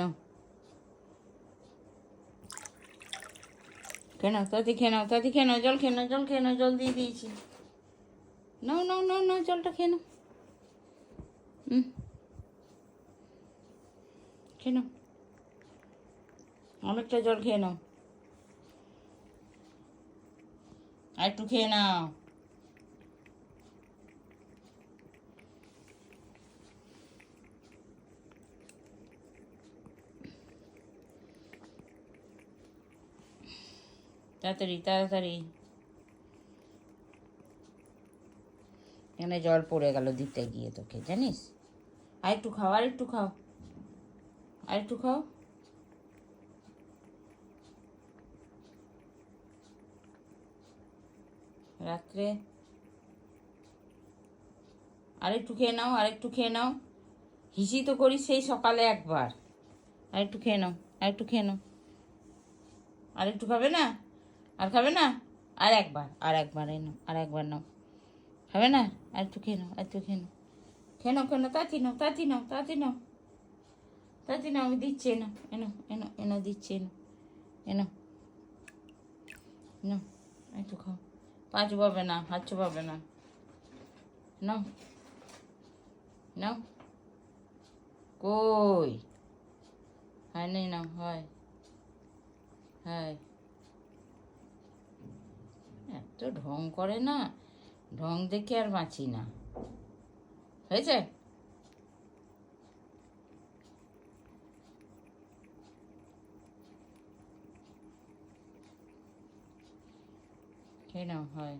নাও খেয়ে নাও তাতে খেয়ে নাও, তাতে খেয়ে নাও, জল খেয়ে নাও, জল খেয়ে নাও, জল দিয়ে দিয়েছি। নাও নাও নাও নাও, জলটা খেয়ে নাও। হুম খেয়ে নাও। অনেকটা জল খেয়ে নাও। আর একটু খেয়ে নাও। তাড়াতাড়ি তাড়াতাড়ি। এখানে জল পড়ে গেল দিতে গিয়ে তোকে, জানিস? আর একটু খাও, আর একটু খাও। আর একটু খাও। রাত্রে। আর একটু খেয়ে নাও, আর একটু খেয়ে নাও। হিসি তো করি সেই সকালে একবার। আর একটু খেয়ে নাও, আর একটু খেয়ে নাও। আর একটু খাবে না? আর খাবে না? আর একবার আর একবার এনো আর একবার নাও। খাবে না? আর একটু খেয়ে নাও, আর একটু খেয়ে নাও। খেয়ে নাও খেয়ে নাও, তাড়াতাড়ি নাও তাড়াতাড়ি নাও তাড়াতাড়ি নাও। তাড়াতাড়ি নাও, আমি দিচ্ছি এনো এনো এনো এনো দিচ্ছি এনো এনো নাও। একটু খাও। পা চুপাবে না, হাত চুপাবে না। নাও। নাও। কই? হয় নেই, নাও, হয়। হয়। এত ঢং করে না ঢং দেখে আর বাঁচি না। হয়েছে? নাও হয়?